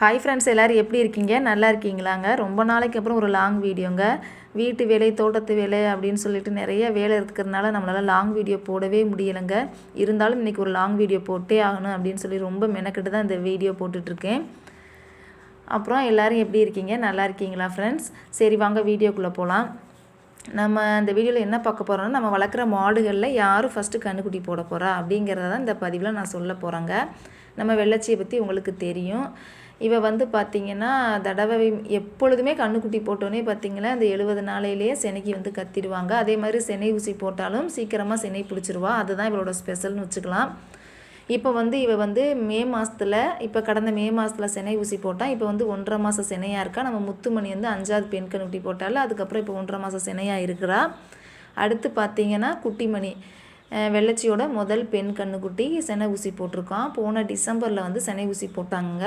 Hi friends எல்லோரும் எப்படி இருக்கீங்க? நல்லா இருக்கீங்களாங்க? ரொம்ப நாளைக்கு அப்புறம் ஒரு லாங் வீடியோங்க வீட்டு வேலை தோட்டத்து வேலை அப்படின்னு சொல்லிட்டு நிறைய வேலை இருக்கிறதுனால நம்மளால் லாங் வீடியோ போடவே முடியலைங்க. இருந்தாலும் இன்றைக்கி ஒரு லாங் வீடியோ போட்டே ஆகணும் அப்படின்னு சொல்லி ரொம்ப மெனக்கிட்டு தான் இந்த வீடியோ போட்டுட்ருக்கேன். அப்புறம் எல்லோரும் எப்படி இருக்கீங்க? நல்லா இருக்கீங்களா ஃப்ரெண்ட்ஸ் சரி வாங்க வீடியோக்குள்ளே போகலாம் நம்ம இந்த வீடியோவில் என்ன பார்க்க போகிறோம்னா நம்ம வளர்க்குற மாடுகளில் யாரும் ஃபஸ்ட்டு கண்ணுக்குட்டி போட போகிறா அப்படிங்கிறத தான் இந்த பதிவில் நான் சொல்ல போகிறேங்க நம்ம வெள்ளச்சியை பற்றி உங்களுக்கு தெரியும். இவள் வந்து பார்த்திங்கன்னா தடவை எப்பொழுதுமே கண்ணுக்குட்டி போட்டோன்னே பார்த்திங்கன்னா இந்த எழுபது நாளையிலேயே செனைக்கு வந்து கத்திடுவாங்க. அதே மாதிரி செனை ஊசி போட்டாலும் சீக்கிரமாக செனை பிடிச்சிருவா. அதுதான் இவளோட ஸ்பெஷல்னு வச்சுக்கலாம். இப்போ வந்து இவ வந்து மே மாதத்தில் இப்போ கடந்த மே மாதத்தில் செனை ஊசி போட்டால் இப்போ வந்து ஒன்றரை மாதம் செனையாக இருக்கா? நம்ம முத்துமணி வந்து அஞ்சாவது பெண் கண்ணுக்குட்டி போட்டால அதுக்கப்புறம் இப்போ ஒன்றரை மாதம் செனையாக இருக்கிறா. அடுத்து பார்த்திங்கன்னா குட்டிமணி. வெள்ளச்சியோட முதல் பெண் கண்ணுக்குட்டி செனை ஊசி போட்டிருக்கான். போன டிசம்பரில் வந்து செனை ஊசி போட்டாங்க.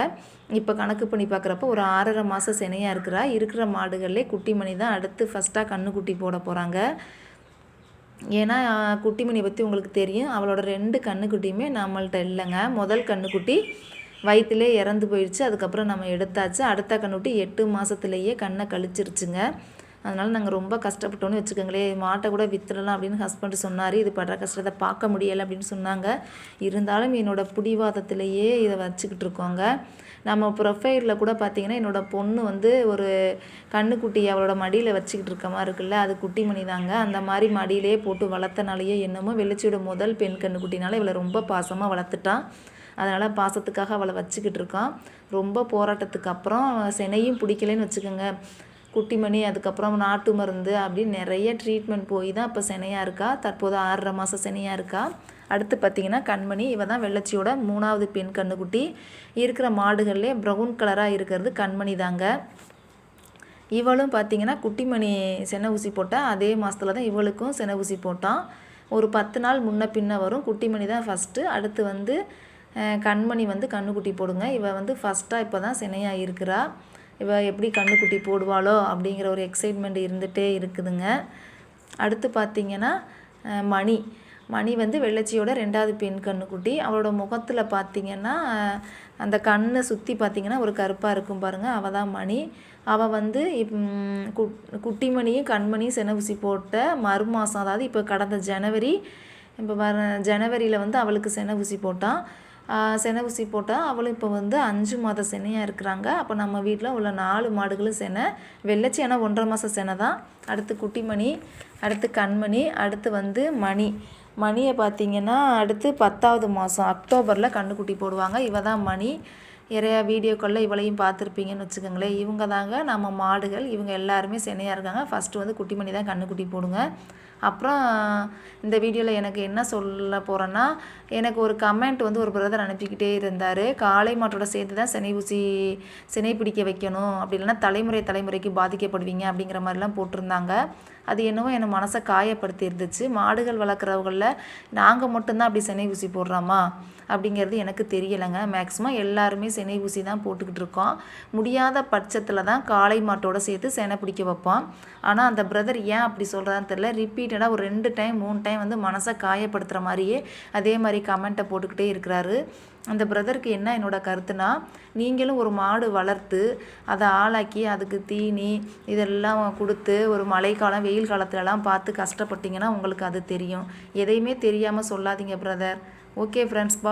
இப்போ கணக்கு பண்ணி பார்க்குறப்ப ஒரு ஆறரை மாதம் செனையாக இருக்கிறா. இருக்கிற மாடுகளில் குட்டிமணி தான் அடுத்து ஃபஸ்ட்டாக கண்ணுக்குட்டி போட போகிறாங்க ஏன்னா குட்டிமணியை பற்றி உங்களுக்கு தெரியும். அவளோட ரெண்டு கண்ணுக்குட்டியுமே நம்மள்கிட்ட இல்லைங்க. முதல் கண்ணுக்குட்டி வயிற்றுலே இறந்து போயிடுச்சு அதுக்கப்புறம் நம்ம எடுத்தாச்சு. அடுத்த கண்ணுக்குட்டி எட்டு மாதத்துலேயே கண்ணை கழிச்சிருச்சுங்க. அதனால் நாங்கள் ரொம்ப கஷ்டப்பட்டோன்னு வச்சுக்கோங்களேன் மாட்டை கூட வித்துடலாம் அப்படின்னு ஹஸ்பண்ட் சொன்னார். இது படுற கஷ்டத்தை பார்க்க முடியலை அப்படின்னு சொன்னாங்க. இருந்தாலும் என்னோடய பிடிவாதத்திலேயே இதை வச்சுக்கிட்டு இருக்கோங்க. நம்ம ப்ரொஃபைலில் கூட பார்த்திங்கன்னா என்னோடய பொண்ணு வந்து ஒரு கண்ணுக்குட்டி அவளோட மடியில் வச்சுக்கிட்டு இருக்க மாதிரி இருக்குல்ல அது குட்டி மணி தாங்க. அந்த மாதிரி மடியிலே போட்டு வளர்த்தனாலேயே என்னமோ வெளிச்சியோட முதல் பெண் கண்ணுக்குட்டினால இவளை ரொம்ப பாசமாக வளர்த்துட்டான் அதனால் பாசத்துக்காக அவளை வச்சுக்கிட்டு இருக்கான். ரொம்ப போராட்டத்துக்கு அப்புறம் செனையும் பிடிக்கலன்னு வச்சுக்கோங்க. குட்டிமணி அதுக்கப்புறம் நாட்டு மருந்து அப்படின்னு நிறைய ட்ரீட்மெண்ட் போய் தான் இப்போ சினையாக இருக்கா? தற்போது ஆறரை மாதம் செனையாக இருக்கா? அடுத்து பார்த்திங்கன்னா கண்மணி இவ தான் வெள்ளச்சியோட மூணாவது பெண் கண்ணுக்குட்டி. இருக்கிற மாடுகள்லேயே ப்ரௌன் கலராக இருக்கிறது கண்மணி தாங்க. இவளும் பார்த்திங்கன்னா குட்டிமணி செனை ஊசி போட்டால் அதே மாதத்தில் தான் இவளுக்கும் செனை ஊசி போட்டான். ஒரு பத்து நாள் முன்ன பின்ன வரும் குட்டிமணி தான் ஃபஸ்ட்டு அடுத்து வந்து கண்மணி வந்து கண்ணுக்குட்டி போடுங்க. இவள் வந்து ஃபஸ்ட்டாக இப்போ தான் சினையாக இருக்கிறா. இவள் எப்படி கண்ணுக்குட்டி போடுவாளோ அப்படிங்கிற ஒரு எக்ஸைட்மெண்ட் இருந்துகிட்டே இருக்குதுங்க. அடுத்து பார்த்திங்கன்னா மணி. மணி வந்து வெள்ளச்சியோட ரெண்டாவது பெண் கண்ணுக்குட்டி. அவளோட முகத்தில் பார்த்திங்கன்னா அந்த கண்ணை சுற்றி பார்த்திங்கன்னா ஒரு கருப்பாக இருக்கும் பாருங்கள் அவள் தான் மணி. அவள் வந்து இப் குட்டிமணியும் கண்மணியும் சென ஊசி போட்ட மறு மாதம் அதாவது இப்போ கடந்த ஜனவரி இப்போ வர ஜனவரியில் வந்து அவளுக்கு சென ஊசி போட்டான் செனை ஊசி போட்டால் அவளும் இப்போ வந்து அஞ்சு மாத செனையாக இருக்கிறாங்க. அப்போ நம்ம வீட்டில் உள்ள நாலு மாடுகளும் செனை. வெள்ளச்சி ஆனால் ஒன்றரை மாதம் செனை தான். அடுத்து குட்டிமணி அடுத்து கண்மணி அடுத்து வந்து மணி. மணியை பார்த்திங்கன்னா அடுத்து பத்தாவது மாதம் அக்டோபரில் கண்ணுக்குட்டி போடுவாங்க. இவ தான் மணி. நிறையா வீடியோக்களில் இவளையும் பார்த்துருப்பீங்கன்னு வச்சுக்கோங்களேன். இவங்க தாங்க நம்ம மாடுகள். இவங்க எல்லாருமே சென்னையாக இருக்காங்க. ஃபஸ்ட்டு வந்து குட்டிமணி தான் கண்ணுக்குட்டி போடுங்க. அப்புறம் இந்த வீடியோவில் எனக்கு என்ன சொல்ல போகிறேன்னா எனக்கு ஒரு கமெண்ட் வந்து ஒரு பிரதர் அனுப்பிக்கிட்டே இருந்தார். காளை மாட்டோட சேர்த்து தான் சினை ஊசி சினை பிடிக்க வைக்கணும். அப்படி இல்லைன்னா தலைமுறை தலைமுறைக்கு பாதிக்கப்படுவீங்க அப்படிங்கிற மாதிரிலாம் போட்டிருந்தாங்க. அது என்னவோ என்னை மனசை காயப்படுத்தி இருந்துச்சு மாடுகள் வளர்க்குறவங்களில் நாங்கள் மட்டும்தான் அப்படி சினை ஊசி போடுறோமா அப்படிங்கிறது எனக்கு தெரியலைங்க. மேக்ஸிமம் எல்லாருமே சினை ஊசி தான் போட்டுக்கிட்டு இருக்கோம். முடியாத பட்சத்தில் தான் காளை மாட்டோட சேர்த்து செனை பிடிக்க வைப்போம். ஆனால் அந்த பிரதர் ஏன் அப்படி சொல்கிறான்னு தெரில ரிப்பீட்டடாக ஒரு ரெண்டு டைம் மூணு டைம் வந்து மனசை காயப்படுத்துகிற மாதிரியே அதே மாதிரி கமெண்ட்டை போட்டுக்கிட்டே இருக்கிறாரு. அந்த பிரதருக்கு என்ன என்னோடய கருத்துனா நீங்களும் ஒரு மாடு வளர்த்து அதை ஆளாக்கி அதுக்கு தீனி இதெல்லாம் கொடுத்து ஒரு மழைக்காலம் வெயில் காலத்துலலாம் பார்த்து கஷ்டப்பட்டீங்கன்னா உங்களுக்கு அது தெரியும். எதையுமே தெரியாமல் சொல்லாதீங்க பிரதர் ஓகே ஃப்ரெண்ட்ஸ் பா